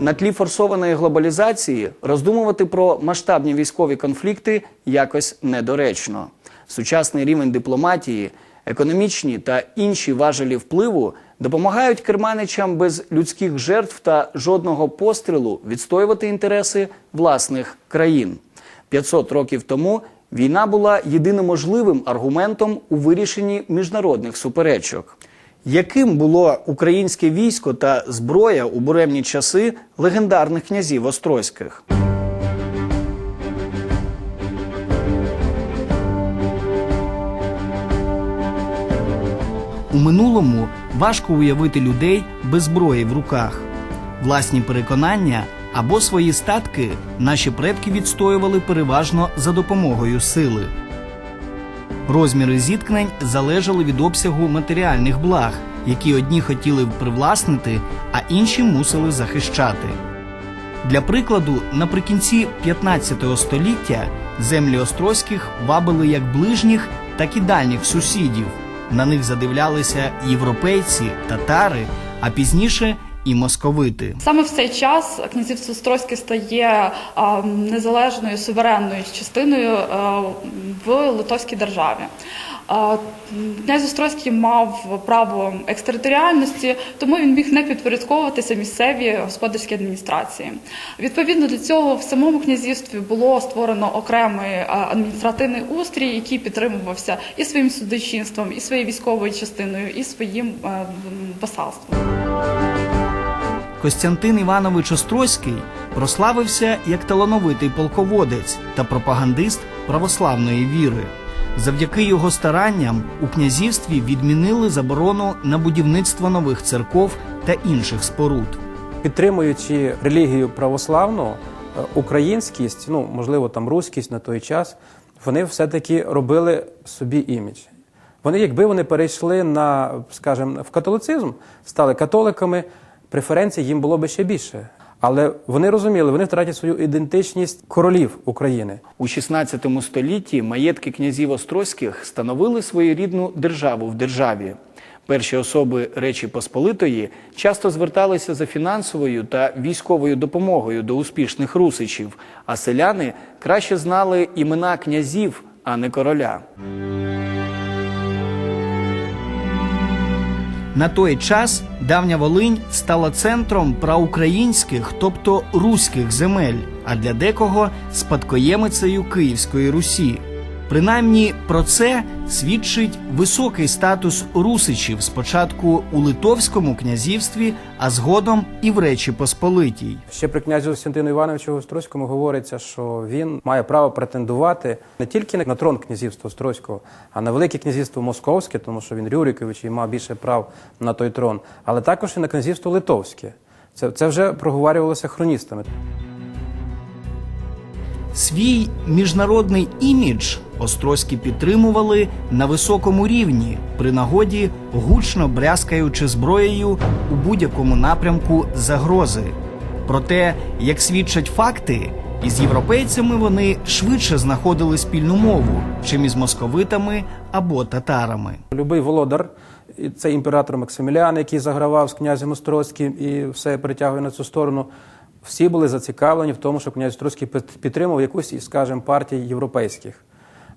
На тлі форсованої глобалізації роздумувати про масштабні військові конфлікти якось недоречно. Сучасний рівень дипломатії, економічні та інші важелі впливу допомагають керманичам без людських жертв та жодного пострілу відстоювати інтереси власних країн. 500 років тому війна була єдиним можливим аргументом у вирішенні міжнародних суперечок. Яким було українське військо та зброя у буремні часи легендарних князів Острозьких? У минулому важко уявити людей без зброї в руках. Власні переконання або свої статки наші предки відстоювали переважно за допомогою сили. Розміри зіткнень залежали від обсягу матеріальних благ, які одні хотіли привласнити, а інші мусили захищати. Для прикладу, наприкінці 15 століття землі Острозьких вабили як ближніх, так і дальніх сусідів. На них задивлялися європейці, татари, а пізніше і московити. Саме в цей час князівство Острозьке стає незалежною суверенною частиною в Литовській державі. Князь Острозький мав право екстериторіальності, тому він міг не підпорядковуватися місцевій господарській адміністрації. Відповідно до цього, в самому князівстві було створено окремий адміністративний устрій, який підтримувався і своїм судочинством, і своєю військовою частиною, і своїм е, васалством. Костянтин Іванович Острозький прославився як талановитий полководець та пропагандист православної віри. Завдяки його старанням у князівстві відмінили заборону на будівництво нових церков та інших споруд. Підтримуючи релігію православну, е, українськість, ну можливо, там руськість на той час, вони все-таки робили собі імідж. Вони, якби вони перейшли на, скажімо, в католицизм, стали католиками, преференцій їм було би ще більше. Але вони розуміли, вони втратять свою ідентичність королів України. У 16 столітті маєтки князів Острозьких становили своєрідну державу в державі. Перші особи Речі Посполитої часто зверталися за фінансовою та військовою допомогою до успішних русичів, а селяни краще знали імена князів, а не короля. На той час давня Волинь стала центром проукраїнських, тобто руських земель, а для декого спадкоємицею Київської Русі. Принаймні про це свідчить високий статус русичів спочатку у Литовському князівстві, а згодом і в Речі Посполитій. Ще при князю Костянтину Івановичу Острозькому говориться, що він має право претендувати не тільки на трон князівства Острозького, а на велике князівство Московське, тому що він Рюрикович і мав більше прав на той трон, але також і на князівство Литовське. Це, це вже проговорювалося хроністами. Свій міжнародний імідж Острозькі підтримували на високому рівні, при нагоді гучно брязкаючи зброєю у будь-якому напрямку загрози. Проте, як свідчать факти, із європейцями вони швидше знаходили спільну мову, чим із московитами або татарами. Любий володар, це імператор Максимілян, який загравав з князем Острозьким і все притягує на цю сторону. Всі були зацікавлені в тому, щоб князь Острозький під- підтримав якусь із, скажімо, партій європейських.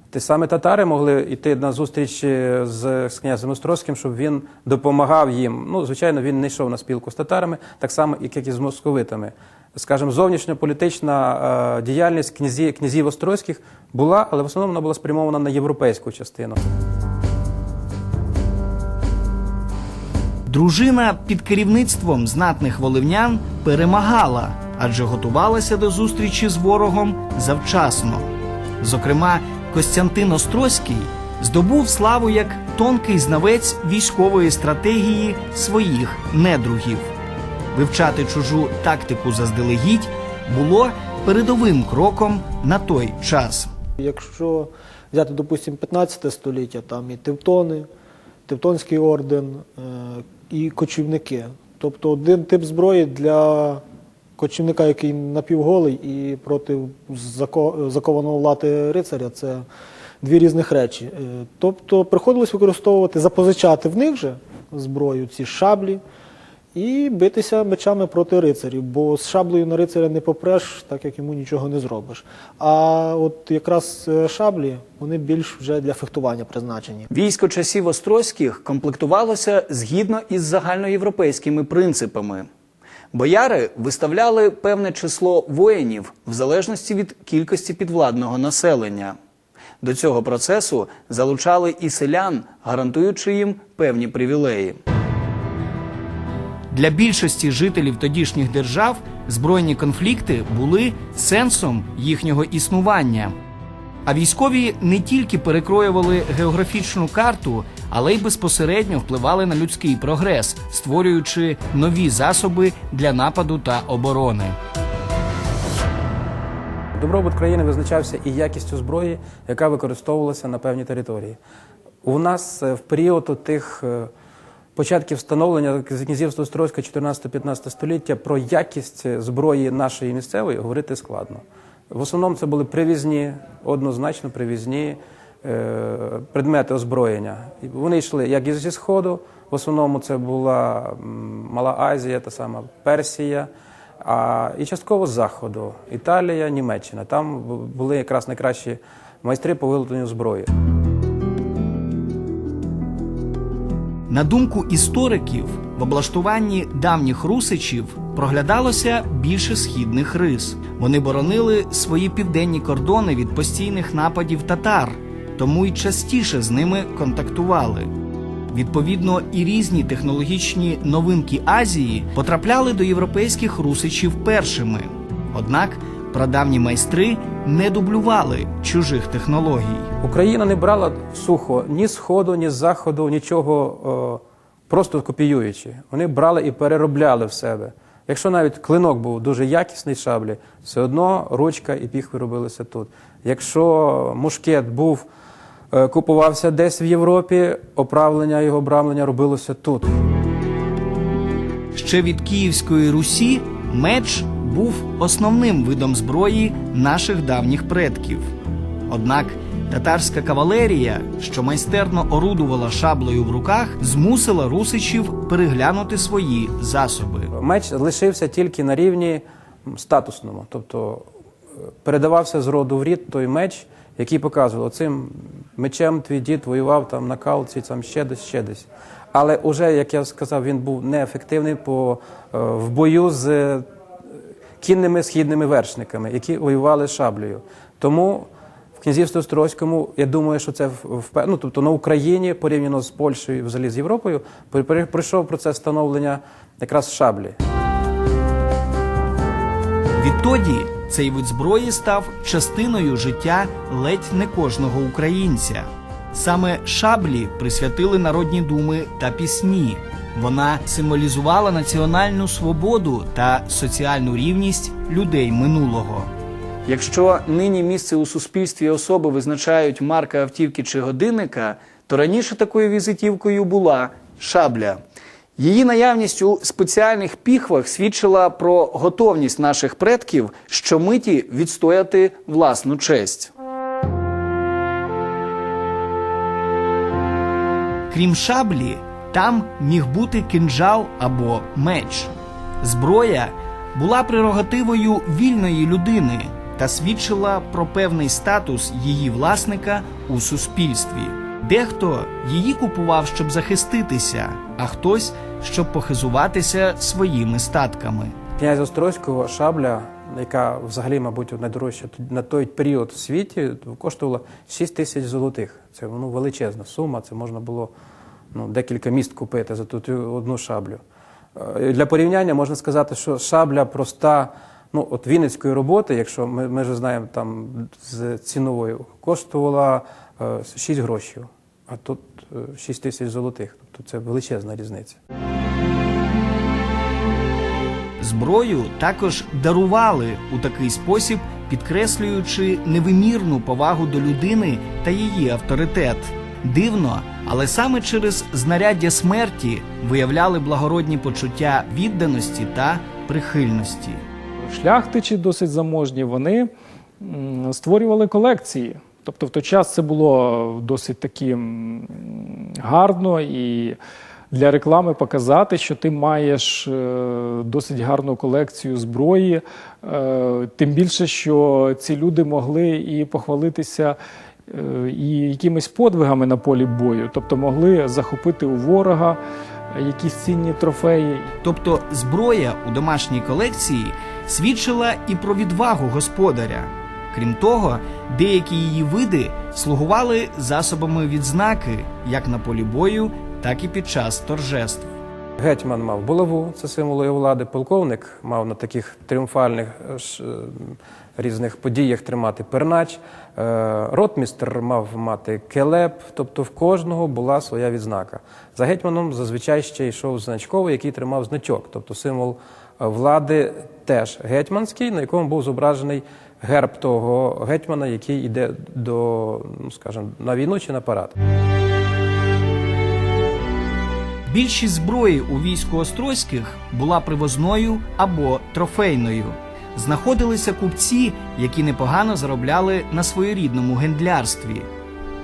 Ті саме татари могли йти на зустріч е, з, з князем Острозьким, щоб він допомагав їм. Ну, звичайно, він не йшов на спілку з татарами, так само, як і з московитами. Скажімо, зовнішньополітична е, діяльність князі, князів Острозьких була, але в основному вона була спрямована на європейську частину. Дружина під керівництвом знатних волевнян перемагала, адже готувалася до зустрічі з ворогом завчасно. Зокрема, Костянтин Острозький здобув славу як тонкий знавець військової стратегії своїх недругів. Вивчати чужу тактику заздалегідь було передовим кроком на той час. Якщо взяти, допустимо, 15 століття, там і Тевтони, Тевтонський орден, е, і кочівники. Тобто один тип зброї для кочівника, який напівголий, і проти закованого лати рицаря це дві різних речі. Е, Тобто приходилось використовувати, запозичати в них же зброю, ці шаблі, і битися мечами проти рицарів, бо з шаблею на рицаря не попреш, так як йому нічого не зробиш. А от якраз е, шаблі вони більш вже для фехтування призначені. Військо часів Острозьких комплектувалося згідно із загальноєвропейськими принципами. Бояри виставляли певне число воїнів в залежності від кількості підвладного населення. До цього процесу залучали і селян, гарантуючи їм певні привілеї. Для більшості жителів тодішніх держав збройні конфлікти були сенсом їхнього існування. А військові не тільки перекроювали географічну карту, але й безпосередньо впливали на людський прогрес, створюючи нові засоби для нападу та оборони. Добробут країни визначався і якістю зброї, яка використовувалася на певній території. У нас е, в період тих е, початків встановлення князівства Острозька 14-15 століття про якість зброї нашої місцевої говорити складно. В основному це були привізні, однозначно привізні е, предмети озброєння. Вони йшли як із зі Сходу, в основному це була Мала Азія, та сама Персія, а і частково з Заходу, Італія, Німеччина. Там були якраз найкращі майстри по виготовленню зброї. На думку істориків, в облаштуванні давніх русичів проглядалося більше східних рис. Вони боронили свої південні кордони від постійних нападів татар, тому й частіше з ними контактували. Відповідно, і різні технологічні новинки Азії потрапляли до європейських русичів першими. Однак прадавні майстри не дублювали чужих технологій. Україна не брала сухо ні з сходу, ні з заходу, нічого е, просто копіюючи. Вони брали і переробляли в себе. Якщо навіть клинок був дуже якісний шаблі, все одно ручка і піхви робилися тут. Якщо мушкет був, е, купувався десь в Європі, оправлення його обрамлення робилося тут. Ще від Київської Русі меч був основним видом зброї наших давніх предків. Однак татарська кавалерія, що майстерно орудувала шаблею в руках, змусила русичів переглянути свої засоби. Меч лишився тільки на рівні статусному, тобто е, передавався з роду в рід той меч, який показував, оцим мечем твій дід воював там на калці, там ще десь, ще десь. Але уже, як я сказав, він був неефективний по, е, в бою з кінними східними вершниками, які воювали шаблею. Тому в князівстві Острозькому, я думаю, що це в- ну, тобто на Україні, порівняно з Польщею, взагалі з Європою, пройшов процес становлення якраз шаблі. Відтоді цей вид зброї став частиною життя ледь не кожного українця. Саме шаблі присвятили народні думи та пісні. Вона символізувала національну свободу та соціальну рівність людей минулого. Якщо нині місце у суспільстві особи визначають марка автівки чи годинника, то раніше такою візитівкою була шабля. Її наявність у спеціальних піхвах свідчила про готовність наших предків щомиті відстояти власну честь. Крім шаблі, там міг бути кинджал або меч. Зброя була прерогативою вільної людини та свідчила про певний статус її власника у суспільстві. Дехто її купував, щоб захиститися, а хтось щоб похизуватися своїми статками. Князя Острозького шабля, яка взагалі, мабуть, найдорожча на той період в світі, коштувала 6 тисяч золотих. Це ну, величезна сума, це можна було ну, декілька міст купити за ту одну шаблю. Е, Для порівняння можна сказати, що шабля проста, ну, от Вінницької роботи, якщо ми, ми вже знаємо там з ціновою, коштувала е, 6 грошів, а тут е, 6 тисяч золотих. Тобто це величезна різниця. Зброю також дарували у такий спосіб, підкреслюючи невимірну повагу до людини та її авторитет. Дивно, але саме через знаряддя смерті виявляли благородні почуття відданості та прихильності. шляхтичі досить заможні, вони створювали колекції. Тобто в той час це було досить таки гарно і для реклами показати, що ти маєш е, досить гарну колекцію зброї. Е, Тим більше, що ці люди могли і похвалитися е, і якимись подвигами на полі бою, тобто могли захопити у ворога якісь цінні трофеї. Тобто зброя у домашній колекції свідчила і про відвагу господаря. Крім того, деякі її види слугували засобами відзнаки як на полі бою, так і під час торжеств. Гетьман мав булаву, це символ його влади. Полковник мав на таких тріумфальних е, е, різних подіях тримати пернач. Е, Ротмістр мав мати келеп, тобто в кожного була своя відзнака. За гетьманом зазвичай ще йшов значковий, який тримав значок, тобто символ влади теж гетьманський, на якому був зображений герб того гетьмана, який йде до, ну, скажімо, на війну чи на парад. Більшість зброї у війську Острозьких була привозною або трофейною. Знаходилися купці, які непогано заробляли на своєрідному гендлярстві.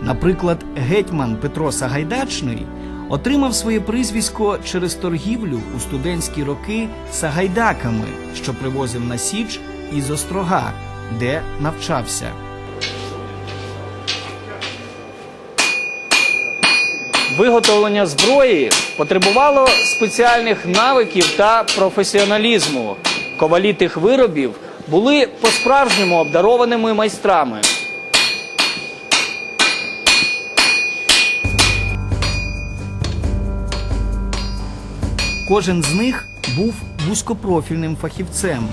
Наприклад, гетьман Петро Сагайдачний отримав своє прізвисько через торгівлю у студентські роки сагайдаками, що привозив на Січ із Острога, де навчався. Виготовлення зброї потребувало спеціальних навиків та професіоналізму. Ковалі тих виробів були по-справжньому обдарованими майстрами. Кожен з них був вузькопрофільним фахівцем.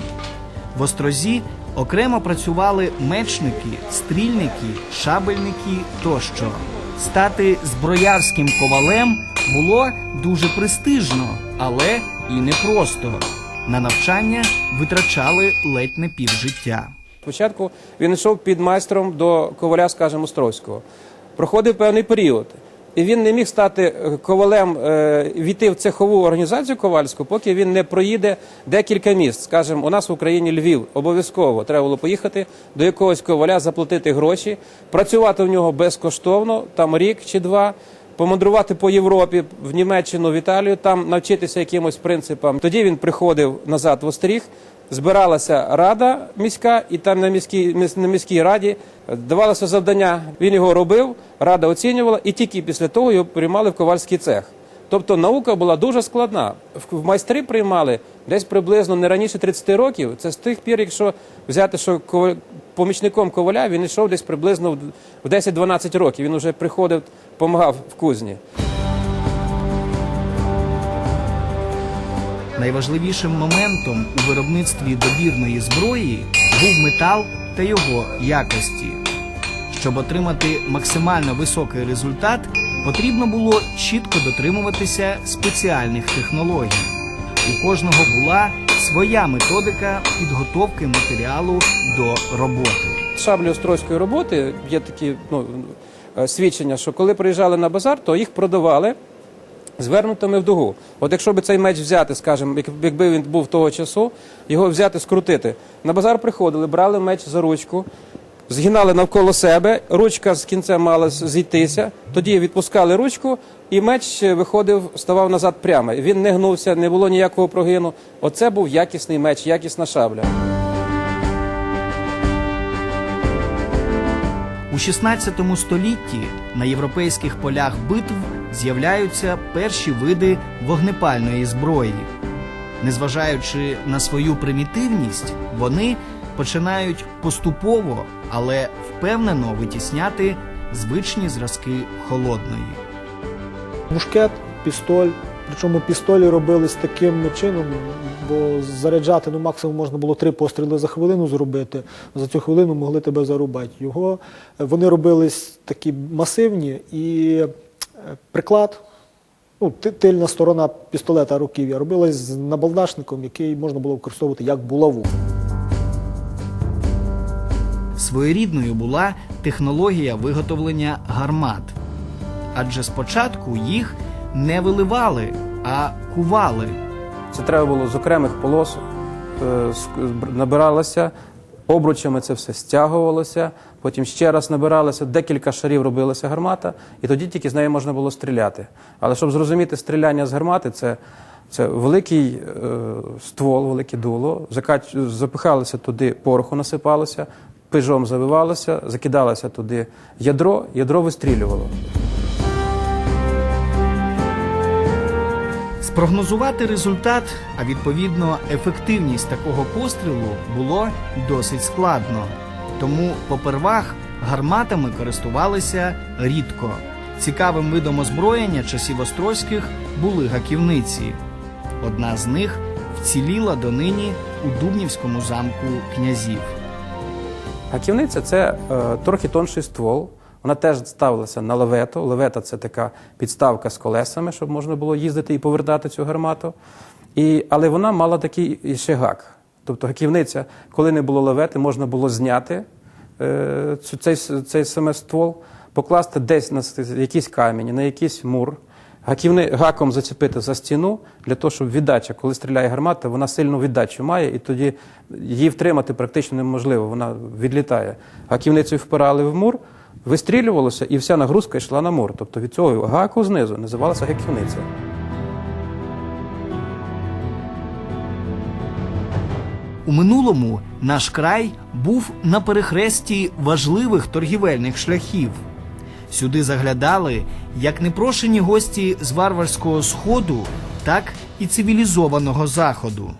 В острозі окремо працювали мечники, стрільники, шабельники тощо. Стати зброярським ковалем було дуже престижно, але і непросто. На навчання витрачали ледь не пів життя. Спочатку він йшов під майстром до коваля, скажімо, Островського. Проходив певний період. І він не міг стати е, ковалем, е, війти в цехову організацію ковальську, поки він не проїде декілька міст. Скажімо, у нас в Україні Львів обов'язково треба було поїхати до якогось коваля, заплатити гроші, працювати в нього безкоштовно, там рік чи два. Помандрувати по Європі, в Німеччину, в Італію, там навчитися якимось принципам. Тоді він приходив назад в Остріг, збиралася рада міська, і там на міській, на міській раді давалося завдання. Він його робив, рада оцінювала, і тільки після того його приймали в ковальський цех. Тобто наука була дуже складна. В- майстри приймали десь приблизно не раніше 30 років. Це з тих пір, якщо взяти, що помічником коваля він йшов десь приблизно в 10-12 років. Він вже приходив, допомагав в кузні. Найважливішим моментом у виробництві добірної зброї був метал та його якості. Щоб отримати максимально високий результат, потрібно було чітко дотримуватися спеціальних технологій. У кожного була своя методика підготовки матеріалу до роботи. шаблі острозької роботи є такі ну, е, свідчення, що коли приїжджали на базар, то їх продавали звернутими в дугу. От якщо б цей меч взяти, скажімо, якби він був того часу, його взяти, скрутити. На базар приходили, брали меч за ручку, згинали навколо себе, ручка з кінцем мала зійтися, тоді відпускали ручку, і меч виходив, ставав назад прямо. Він не гнувся, не було ніякого прогину. Оце був якісний меч, якісна шабля. У 16 столітті на європейських полях битв з'являються перші види вогнепальної зброї. Незважаючи на свою примітивність, вони починають поступово, але впевнено витісняти звичні зразки холодної. Мушкет, пістоль. Причому пістолі робились таким чином, бо заряджати ну, максимум можна було три постріли за хвилину зробити. За цю хвилину могли тебе зарубати. Його вони робились такі масивні і приклад, ну, тильна сторона пістолета руків'я робилась з набалдашником, який можна було використовувати як булаву. Своєрідною була технологія виготовлення гармат. Адже спочатку їх не виливали, а кували. Це треба було з окремих полос е, набиралася обручами це все стягувалося, потім ще раз набиралося, декілька шарів робилася гармата, і тоді тільки з нею можна було стріляти. Але щоб зрозуміти стріляння з гармати, це, це великий е, ствол, велике дуло, закач... запихалося туди, пороху насипалося, пижом завивалося, закидалося туди ядро, ядро вистрілювало. Спрогнозувати результат, а відповідно ефективність такого пострілу було досить складно. Тому попервах гарматами користувалися рідко. Цікавим видом озброєння часів острозьких були гаківниці. Одна з них вціліла донині у Дубнівському замку князів. Гаківниця це е, трохи тонший ствол. Вона теж ставилася на левету. Левета це така підставка з колесами, щоб можна було їздити і повертати цю гармату. І, але вона мала такий ще гак. Тобто гаківниця, коли не було левети, можна було зняти е, цей, цей саме ствол, покласти десь на якийсь камінь, на якийсь мур, гаківни, гаком зацепити за стіну, для того, щоб віддача, коли стріляє гармата, вона сильну віддачу має, і тоді її втримати практично неможливо, вона відлітає. Гаківницею впирали в мур, вистрілювалося, і вся нагрузка йшла на мур. Тобто від цього гаку знизу називалася гаківниця. У минулому наш край був на перехресті важливих торгівельних шляхів. Сюди заглядали як непрошені гості з варварського сходу, так і цивілізованого заходу.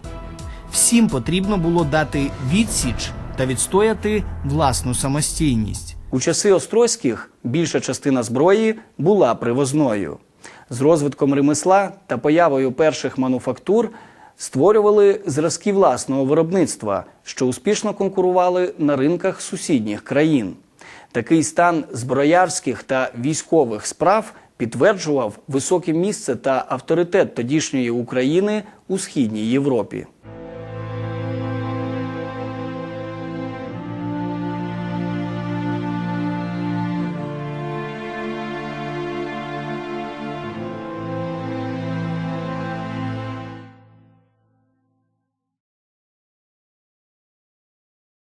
Всім потрібно було дати відсіч та відстояти власну самостійність. У часи Острозьких більша частина зброї була привозною. З розвитком ремесла та появою перших мануфактур створювали зразки власного виробництва, що успішно конкурували на ринках сусідніх країн. Такий стан зброярських та військових справ підтверджував високе місце та авторитет тодішньої України у східній Європі.